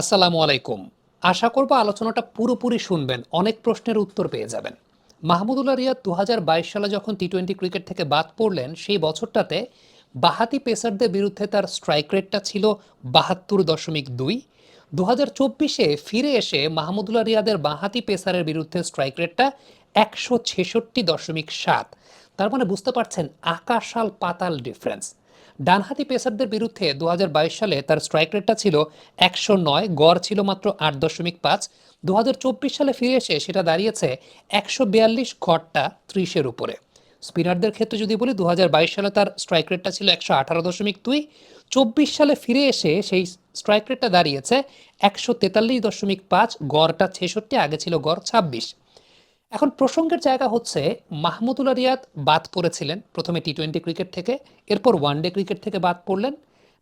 আসসালামু আলাইকুম। আশা করব আলোচনাটা পুরোপুরি শুনবেন, অনেক প্রশ্নের উত্তর পেয়ে যাবেন। মাহমুদুল্লাহ রিয়াদ দু হাজার বাইশ সালে যখন টি টোয়েন্টি ক্রিকেট থেকে বাদ পড়লেন, সেই বছরটাতে বাহাতি পেসারদের বিরুদ্ধে তার স্ট্রাইক রেটটা ছিল বাহাত্তর দশমিক দুই। দু হাজার চব্বিশে ফিরে এসে মাহমুদুল্লাহ রিয়াদের বাঁহাতি পেসারের বিরুদ্ধে স্ট্রাইক রেটটা একশো ছেষট্টি দশমিক সাত। তার মানে বুঝতে পারছেন আকাশাল পাতাল ডিফারেন্স। ডানহাতি পেসারদের বিরুদ্ধে দু হাজার বাইশ সালে তার স্ট্রাইক রেটটা ছিল একশো নয়, গড় ছিল মাত্র আট দশমিক পাঁচ। দু সালে ফিরে এসে সেটা দাঁড়িয়েছে একশো বিয়াল্লিশ গড়টা ত্রিশের উপরে। স্পিনারদের ক্ষেত্রে যদি বলি দু হাজার বাইশ সালে তার স্ট্রাইক রেটটা ছিল একশো আঠারো দশমিক দুই। চব্বিশ সালে ফিরে এসে সেই স্ট্রাইক রেটটা দাঁড়িয়েছে একশো তেতাল্লিশ দশমিক পাঁচ, গড়টা ছেষট্টি, আগে ছিল গড় ছাব্বিশ। এখন প্রসঙ্গের জায়গা হচ্ছে মাহমুদুল্লাহ রিয়াদ বাদ পড়েছিলেন প্রথমে টি টোয়েন্টি ক্রিকেট থেকে, এরপর ওয়ানডে ক্রিকেট থেকে বাদ পড়লেন।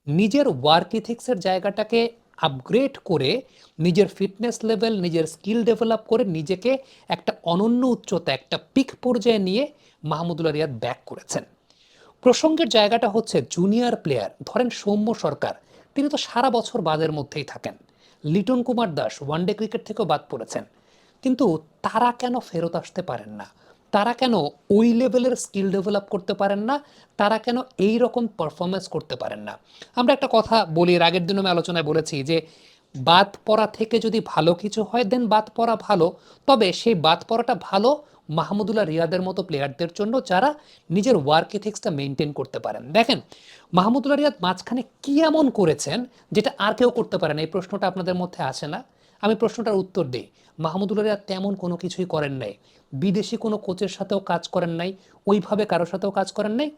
নিজের ওয়ার্ক ইথিক্সের জায়গাটাকে আপগ্রেড করে, নিজের ফিটনেস লেভেল নিজের স্কিল ডেভেলপ করে নিজেকে একটা অনন্য উচ্চতা, একটা পিক পর্যায়ে নিয়ে মাহমুদুল্লাহ রিয়াদ ব্যাক করেছেন। প্রসঙ্গের জায়গাটা হচ্ছে জুনিয়র প্লেয়ার ধরেন সৌম্য সরকার, তিনি তো সারা বছর বাদের মধ্যেই থাকেন। Liton Kumar Das one day cricket থেকেও বাদ পড়েছেন। কিন্তু তারা কেন ফেরত আসতে পারেন না? তারা কেন ওই লেভেলের স্কিল ডেভেলপ করতে পারেন না? তারা কেন এই রকম পারফরমেন্স করতে পারেন না? আমরা একটা কথা বলি, এর আগের দিন আমি আলোচনায় বলেছি যে, বাদ পড়া থেকে যদি ভালো কিছু হয়, দেন বাদ পড়া ভালো। তবে সেই বাদ পড়াটা ভালো মাহমুদুল্লাহ রিয়াদের মতো প্লেয়ারদের জন্য যারা নিজের ওয়ার্ক এথিক্সটা মেনটেন করতে পারেন। দেখেন, মাহমুদুল্লাহ রিয়াদ মাঝখানে কি এমন করেছেন যেটা আর কেউ করতে পারেন এই প্রশ্নটা আপনাদের মধ্যে আসে না? আমি প্রশ্নটার উত্তর দিই। মাহমুদুল্লাহ তেমন কোনো কিছুই করেন নাই। বিদেশি কোনো কোচের সাথেও কাজ করেন নাই। ওইভাবে কারোর সাথেও কাজ করেন নাই।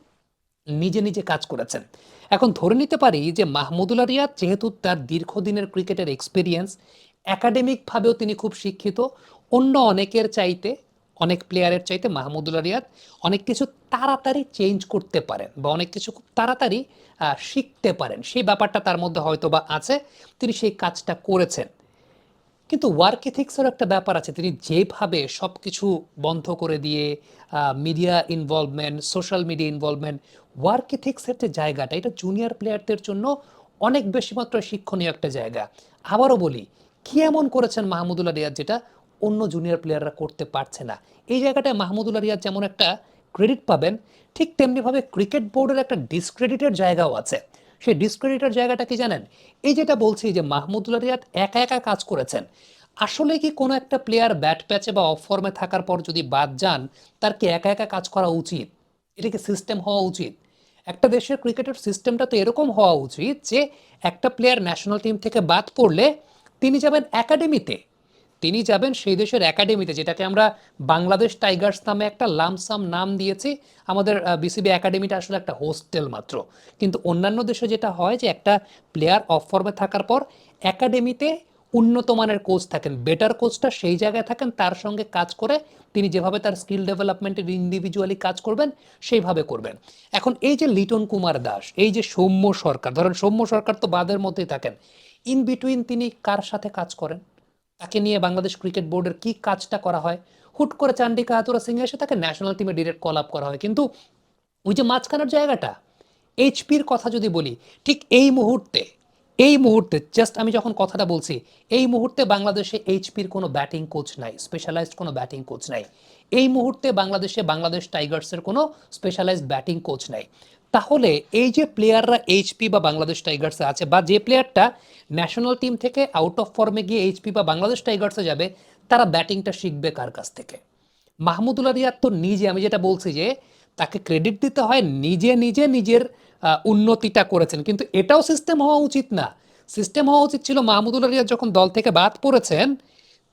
নিজে নিজে কাজ করেছেন। এখন ধরে নিতে পারি যে মাহমুদুল্লাহ রিয়াদ যেহেতু তার দীর্ঘদিনের ক্রিকেটের এক্সপিরিয়েন্স একাডেমিকভাবেও তিনি খুব শিক্ষিত। অন্য অনেকের চাইতে, অনেক প্লেয়ারের চাইতে মাহমুদুল্লাহ রিয়াদ অনেক কিছু তাড়াতাড়ি চেঞ্জ করতে পারেন বা অনেক কিছু খুব তাড়াতাড়ি শিখতে পারেন। সেই ব্যাপারটা তার মধ্যে হয়তো বা আছে। তিনি সেই কাজটা করেছেন। কিন্তু ওয়ার্ক এথিক্সের একটা ব্যাপার আছে। তিনি যেভাবে সব কিছু বন্ধ করে দিয়ে media involvement social media involvement work এথিক্সের যে জায়গাটা, এটা জুনিয়র প্লেয়ারদের জন্য অনেক বেশি মাত্রায় শিক্ষণীয় একটা জায়গা। আবারও বলি, কি এমন করেছেন মাহমুদুল্লাহ রিয়াদ যেটা অন্য জুনিয়র প্লেয়াররা করতে পারছে না? এই জায়গাটায় মাহমুদুল্লাহ রিয়াদ যেমন একটা ক্রেডিট পাবেন, ঠিক তেমনিভাবে ক্রিকেট বোর্ডের একটা ডিসক্রেডিটের জায়গাও আছে। সেই ডিসক্রেডিটের জায়গাটা কি জানেন? এই যেটা বলছি যে মাহমুদুল্লাহ রিয়াদ একা একা কাজ করেছেন, আসলে কি কোনো একটা প্লেয়ার ব্যাট প্যাচে বা অফ ফর্মে থাকার পর যদি বাদ যান, তার কি একা একা কাজ করা উচিত? এটা কি সিস্টেম হওয়া উচিত? একটা দেশের ক্রিকেটের সিস্টেমটা তো এরকম হওয়া উচিত যে একটা প্লেয়ার ন্যাশনাল টিম থেকে বাদ পড়লে তিনি যাবেন একাডেমিতে তিনি যাবেন সেই দেশের একাডেমিতে, যেটাকে আমরা বাংলাদেশ টাইগার্স নামে একটা লামসাম নাম দিয়েছি। আমাদের বিসিবি একাডেমিটা আসলে একটা হোস্টেল মাত্র। কিন্তু অন্যান্য দেশে যেটা হয় যে একটা প্লেয়ার অফ ফর্মে থাকার পর একাডেমিতে উন্নত মানের কোচ থাকেন, বেটার কোচটা সেই জায়গায় থাকেন, তার সঙ্গে কাজ করে তিনি যেভাবে তার স্কিল ডেভেলপমেন্টের ইন্ডিভিজুয়ালি কাজ করবেন, সেইভাবে করবেন। এখন এই যে লিটন কুমার দাস, এই যে সৌম্য সরকার, ধরেন সৌম্য সরকার তো বাদের মধ্যেই থাকেন ইন বিটুইন তিনি কার সাথে কাজ করেন? তাকে নিয়ে বাংলাদেশ ক্রিকেট বোর্ডের কি কাজটা করা হয়? হুট করে চান্ডিকা হাতুরা সিং এসে তাকে ন্যাশনাল টিমে ডিরেক্ট কল আপ করা হয়। কিন্তু ওই যে মাঝখানের জায়গাটা, এইচপির কথা যদি বলি, ঠিক এই মুহূর্তে এই মুহূর্তে জাস্ট আমি যখন কথাটা বলছি, এই মুহূর্তে বাংলাদেশে এইচপির কোনো ব্যাটিং কোচ নাই স্পেশালাইজড কোনো ব্যাটিং কোচ নাই। এই মুহূর্তে বাংলাদেশে বাংলাদেশ টাইগার্সের কোনো স্পেশালাইজড ব্যাটিং কোচ নাই। তাহলে এই যে প্লেয়াররা এইচপি বা বাংলাদেশ টাইগার্সে আছে বা যে প্লেয়ারটা ন্যাশনাল টিম থেকে আউট অফ ফর্মে গিয়ে এইচপি বা বাংলাদেশ টাইগার্সে যাবে, তারা ব্যাটিংটা শিখবে কার কাছ থেকে? মাহমুদুল্লাহ রিয়াদ তো নিজে, আমি যেটা বলছি যে তাকে ক্রেডিট দিতে হয়, নিজে নিজে নিজের উন্নতিটা করেছেন। কিন্তু এটাও সিস্টেম হওয়া উচিত না। সিস্টেম হওয়া উচিত ছিল মাহমুদুল্লাহ রিয়াদ যখন দল থেকে বাদ পড়েছেন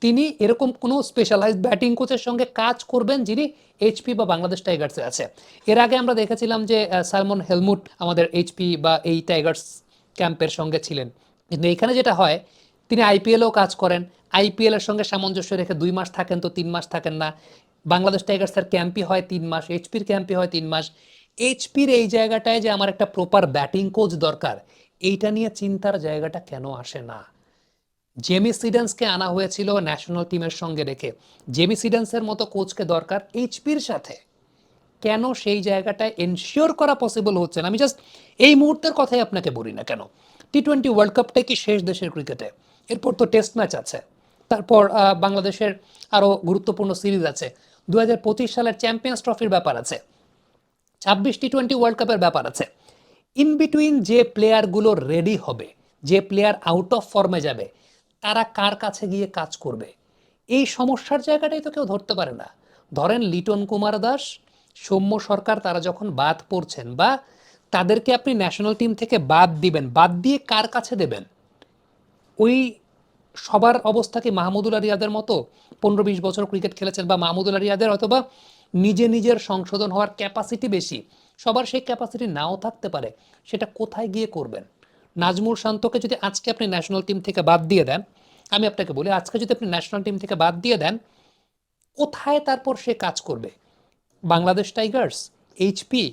তিনি এরকম কোনো স্পেশালাইজড ব্যাটিং কোচের সঙ্গে কাজ করবেন যিনি এইচপি বা বাংলাদেশ টাইগার্সে আছে। এর আগে আমরা দেখেছিলাম যে সালমন হেলমুট আমাদের এইচপি বা এই টাইগার্স ক্যাম্পের সঙ্গে ছিলেন। কিন্তু এখানে যেটা হয়, তিনি আইপিএলও কাজ করেন। আইপিএল এর সঙ্গে সামঞ্জস্য রেখে দুই মাস থাকেন তো তিন মাস থাকেন না। বাংলাদেশ টাইগার্সের ক্যাম্পই হয় তিন মাস এইচপির ক্যাম্পই হয় তিন মাস। এইচপির এই জায়গাটায় যে আমার একটা প্রপার ব্যাটিং কোচ দরকার, এইটা নিয়ে চিন্তার জায়গাটা কেন আসে না? জেমি সিডেন্সকে আনা হয়েছিল ন্যাশনাল টিমের সঙ্গে রেখে। জেমি সিডেন্সের মতো কোচকে দরকার এইচপির সাথে। কেন সেই জায়গাটায় এনশিওর করা পসিবল হচ্ছে না? আমি জাস্ট এই মুহূর্তের কথাই আপনাকে বলি না কেন? টি টোয়েন্টি ওয়ার্ল্ড কাপটাই কি শেষ দেশের ক্রিকেটে এরপর তো টেস্ট ম্যাচ আছে। তারপর বাংলাদেশের আরও গুরুত্বপূর্ণ সিরিজ আছে। দুই হাজার পঁচিশ সালের চ্যাম্পিয়ন্স ট্রফির ব্যাপার আছে। ছাব্বিশ টি টোয়েন্টি ওয়ার্ল্ড কাপের ব্যাপার আছে। ইন বিটুইন যে প্লেয়ারগুলো রেডি হবে, যে প্লেয়ার আউট অফ ফর্মে যাবে তারা কার কাছে গিয়ে কাজ করবে? এই সমস্যার জায়গাটাই তো কেউ ধরতে পারে না। ধরেন লিটন কুমার দাস, সৌম্য সরকার, তারা যখন বাদ পড়ছেন বা তাদেরকে আপনি ন্যাশনাল টিম থেকে বাদ দিবেন, বাদ দিয়ে কার কাছে দেবেন? ওই সবার অবস্থা কি মাহমুদুল্লাহ রিয়াদের মতো? পনেরো বিশ বছর ক্রিকেট খেলেছেন বা মাহমুদুল্লাহ রিয়াদের অথবা নিজে নিজের সংশোধন হওয়ার ক্যাপাসিটি বেশি। সবার সেই ক্যাপাসিটি নাও থাকতে পারে। সেটা কোথায় গিয়ে করবেন? নাজমুল শান্তকে যদি আজকে আপনি ন্যাশনাল টিম থেকে বাদ দিয়ে দেন, আমি আপনাকে বলি, আজকে যদি আপনি ন্যাশনাল টিম থেকে বাদ দিয়ে দেন, কোথায় তারপর সে কাজ করবে? Bangladesh Tigers HP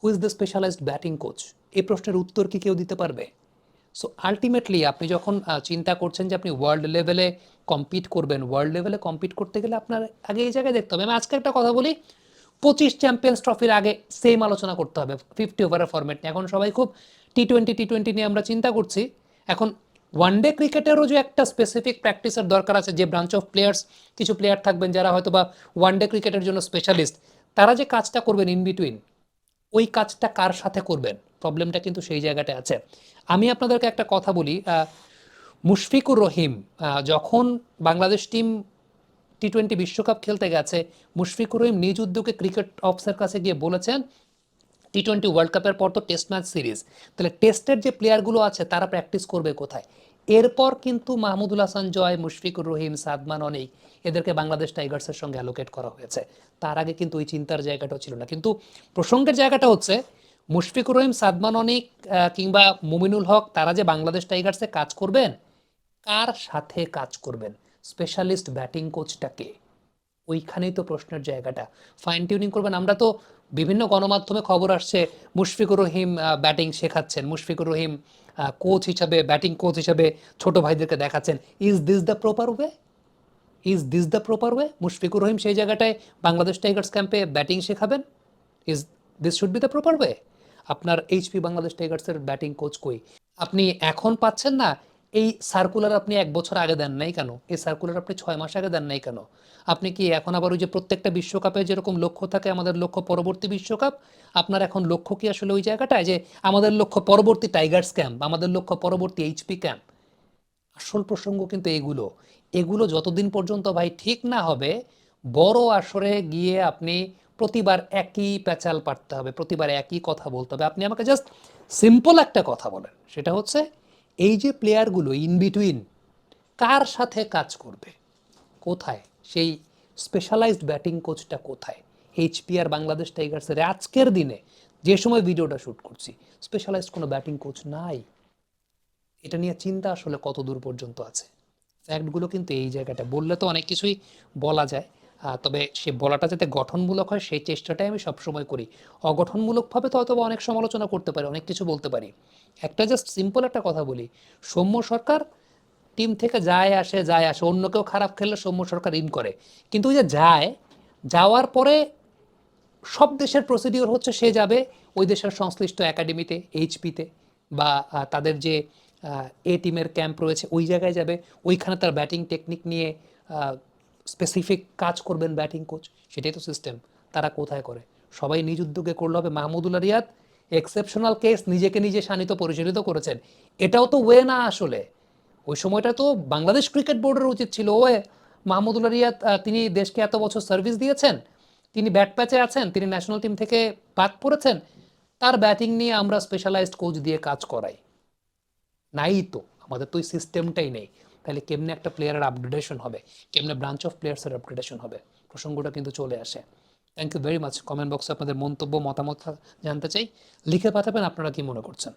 who is the specialised batting coach এই প্রশ্নের উত্তর কি কেউ দিতে পারবে? সো আলটিমেটলি আপনি যখন চিন্তা করছেন যে আপনি ওয়ার্ল্ড লেভেলে কম্পিট করবেন ওয়ার্ল্ড লেভেলে কম্পিট করতে গেলে আপনার আগে এই জায়গায় দেখতে হবে। আমি আজকে একটা কথা বলি, পঁচিশ চ্যাম্পিয়ন্স ট্রফির আগে সেম আলোচনা করতে হবে ফিফটি ওভারের ফরম্যাট নিয়ে। এখন সবাই খুব টি টোয়েন্টি টি টোয়েন্টি নিয়ে আমরা চিন্তা করছি। এখন ওয়ান ডে ক্রিকেটেরও যে একটা স্পেসিফিক প্র্যাকটিসের দরকার আছে, যে ব্রাঞ্চ অফ প্লেয়ার্স কিছু প্লেয়ার থাকবেন যারা হয়তো বা ওয়ান ডে ক্রিকেটের জন্য স্পেশালিস্ট তারা যে কাজটা করবেন ইন বিটুইন ওই কাজটা কার সাথে করবেন? প্রবলেমটা কিন্তু সেই জায়গাটা আছে। আমি আপনাদেরকে একটা কথা বলি মুশফিকুর রহিম যখন বাংলাদেশ টিম টি টোয়েন্টি বিশ্বকাপ খেলতে গেছে, মুশফিকুর রহিম নিজ উদ্যোগে ক্রিকেট অফিসের কাছে গিয়ে বলেছেন টি টোয়েন্টি ওয়ার্ল্ড কাপের পর তো টেস্ট ম্যাচ সিরিজ তাহলে টেস্টের যে প্লেয়ারগুলো আছে, তারা প্র্যাকটিস করবে কোথায়? এরপর কিন্তু মাহমুদুল হাসান জয়, মুশফিকুর রহিম, সাদমান অনেক, এদেরকে বাংলাদেশ টাইগার্সের সঙ্গে অ্যালোকেট করা হয়েছে। তার আগে কিন্তু ওই চিন্তার জায়গাটাও ছিল না। কিন্তু প্রসঙ্গের জায়গাটা হচ্ছে, মুশফিকুর রহিম, সাদমান অনেক কিংবা মুমিনুল হক, তারা যে বাংলাদেশ টাইগার্সে কাজ করবেন, কার সাথে কাজ করবেন? স্পেশালিস্ট ব্যাটিং কোচটাকে ওইখানেই তো প্রশ্নের জায়গাটা। ফাইন টিউনিং করবেন। আমরা তো বিভিন্ন গণমাধ্যমে খবর আসছে, মুশফিকুর রহিম ব্যাটিং শেখাচ্ছেন। মুশফিকুর রহিম কোচ হিসাবে ব্যাটিং কোচ হিসাবে ছোট ভাইদেরকে দেখাচ্ছেন। Is this the proper way is this the proper way Mushfiqur Rahim সেই জায়গাটায় বাংলাদেশ টাইগার্স ক্যাম্পে batting শেখাবেন? Is this should be the proper way আপনার এইচপি বাংলাদেশ টাইগার্সের ব্যাটিং কোচ কই? আপনি এখন পাচ্ছেন না এই সার্কুলার আপনি এক বছর আগে দেন নাই কেন? এই সার্কুলার আপনি ছয় মাস আগে দেন নাই কেন? আপনি কি এখন আবার ওই যে প্রত্যেকটা বিশ্বকাপে যেরকম লক্ষ্য থাকে আমাদের লক্ষ্য পরবর্তী বিশ্বকাপ, আপনার এখন লক্ষ্য কি আসলে ওই জায়গাটায়? যে আমাদের লক্ষ্য পরবর্তী টাইগার্স ক্যাম্প আমাদের লক্ষ্য পরবর্তী এইচপি ক্যাম্প আসল প্রসঙ্গ কিন্তু এগুলো। এগুলো যতদিন পর্যন্ত ভাই ঠিক না হবে, বড় আসরে গিয়ে আপনি প্রতিবার একই প্যাচাল পারতে হবে, প্রতিবার একই কথা বলতে হবে। আপনি আমাকে জাস্ট সিম্পল একটা কথা বলেন। সেটা হচ্ছে এই যে প্লেয়ারগুলো ইন বিটুইন কার সাথে কাজ করবে? কোথায়? সেই স্পেশালাইজড ব্যাটিং কোচটা কোথায়? এইচপি আর বাংলাদেশ টাইগার্সের আজকের দিনে যে সময় ভিডিওটা শ্যুট করছি স্পেশালাইজড কোনো ব্যাটিং কোচ নাই। এটা নিয়ে চিন্তা আসলে কত দূর পর্যন্ত আছে? ফ্যাক্টগুলো কিন্তু এই জায়গাটা, বললে তো অনেক কিছুই বলা যায়। তবে সে বলাটা যাতে গঠনমূলক হয়, সেই চেষ্টাটাই আমি সবসময় করি। অগঠনমূলকভাবে তো হয়তো বা অনেক সমালোচনা করতে পারি, অনেক কিছু বলতে পারি। একটা জাস্ট সিম্পল একটা কথা বলি। সৌম্য সরকার টিম থেকে যায়, আসে যায়, আসে, অন্য কেউ খারাপ খেললে সৌম্য সরকার ইন করে। কিন্তু ওই যে যায়, যাওয়ার পরে সব দেশের প্রসিডিওর হচ্ছে সে যাবে ওই দেশের সংশ্লিষ্ট একাডেমিতে এইচপিতে বা তাদের যে এ টিমের ক্যাম্প রয়েছে, ওই জায়গায় যাবে। ওইখানে তার ব্যাটিং টেকনিক নিয়ে স্পেসিফিক কাজ করবেন ব্যাটিং কোচ সেটাই তো সিস্টেম তারা কোথায় করে? সবাই নিজ উদ্যোগে করলে হবে মাহমুদুল্লাহ রিয়াদ। এক্সেপশনাল কেস নিজেকে নিজে শানিত, পরিচালিত করেছেন। এটাও তো ওয়ে না আসলে। ওই সময়টা তো বাংলাদেশ ক্রিকেট বোর্ডের উচিত ছিল। ওয়ে মাহমুদুল্লাহ রিয়াদ তিনি দেশকে এত বছর সার্ভিস দিয়েছেন, তিনি ব্যাট প্যাচে আছেন, তিনি ন্যাশনাল টিম থেকে বাদ পড়েছেন, তার ব্যাটিং নিয়ে আমরা স্পেশালাইজড কোচ দিয়ে কাজ করাই। নাই তো। আমাদের তো ওই সিস্টেমটাই নেই। তাহলে কেমনে একটা প্লেয়ারের আপগ্রেডেশন হবে? কেমনে ব্রাঞ্চ অফ প্লেয়ার্সের আপগ্রেডেশন হবে? প্রসঙ্গটা কিন্তু চলে আসে। Thank you very much comment বক্সে আপনাদের মন্তব্য, মতামত জানতে চাই। লিখে পাঠাবেন আপনারা কি মনে করছেন?